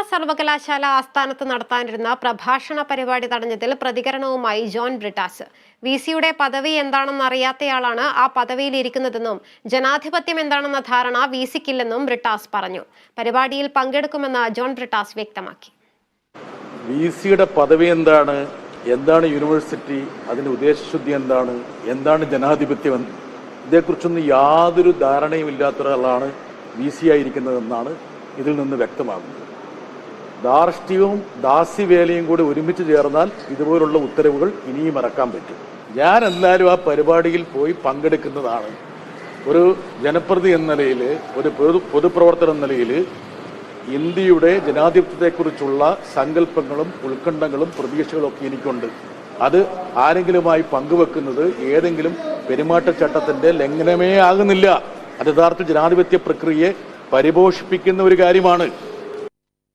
കേരള സർവകലാശാല ആസ്ഥാനത്ത് നടത്താനിരുന്ന പ്രഭാഷണ പരിപാടി തടഞ്ഞതിൽ പ്രതികരണവുമായി ജോൺ ബ്രിട്ടാസ്. വി സിയുടെ പദവി എന്താണെന്ന് അറിയാത്തയാളാണ് ആ പദവിയിൽ ഇരിക്കുന്നതെന്നും ജനാധിപത്യം എന്താണെന്ന ധാരണ വി സിക്കില്ലെന്നും ബ്രിട്ടാസ് പറഞ്ഞു. പരിപാടിയിൽ പങ്കെടുക്കുമെന്ന് ജോൺ ബ്രിട്ടാസ് വ്യക്തമാക്കി. വി സിയുടെ പദവി എന്താണ്? എന്താണ് യൂണിവേഴ്സിറ്റി? അതിന്റെ ഉദ്ദേശശുദ്ധി എന്താണ്? എന്താണ് ജനാധിപത്യം ഇതേക്കുറിച്ചൊന്നും യാതൊരു ധാരണയും ഇല്ലാത്ത ഒരാളാണ് വി സി ആയിരിക്കുന്നതെന്നാണ് ഇതിൽ നിന്ന് വ്യക്തമാകുന്നത്. ധാർഷ്ട്യവും ദാസ്യവേലയും കൂടി ഒരുമിച്ച് ചേർന്നാൽ ഇതുപോലുള്ള ഉത്തരവുകൾ ഇനിയും ഇറക്കാൻ പറ്റും. ഞാൻ എന്തായാലും ആ പരിപാടിയിൽ പോയി പങ്കെടുക്കുന്നതാണ്. ഒരു ജനപ്രതി എന്ന നിലയിൽ ഒരു പൊതു പൊതുപ്രവർത്തനം എന്ന നിലയിൽ ഇന്ത്യയുടെ ജനാധിപത്യത്തെക്കുറിച്ചുള്ള സങ്കല്പങ്ങളും ഉത്കണ്ഠങ്ങളും പ്രതീക്ഷകളും ഒക്കെ എനിക്കുണ്ട്. അത് ആരെങ്കിലുമായി പങ്കുവെക്കുന്നത് ഏതെങ്കിലും പെരുമാറ്റച്ചട്ടത്തിന്റെ ലംഘനമേ ആകുന്നില്ല. അത് യഥാർത്ഥ ജനാധിപത്യ പ്രക്രിയയെ പരിപോഷിപ്പിക്കുന്ന ഒരു കാര്യമാണ്.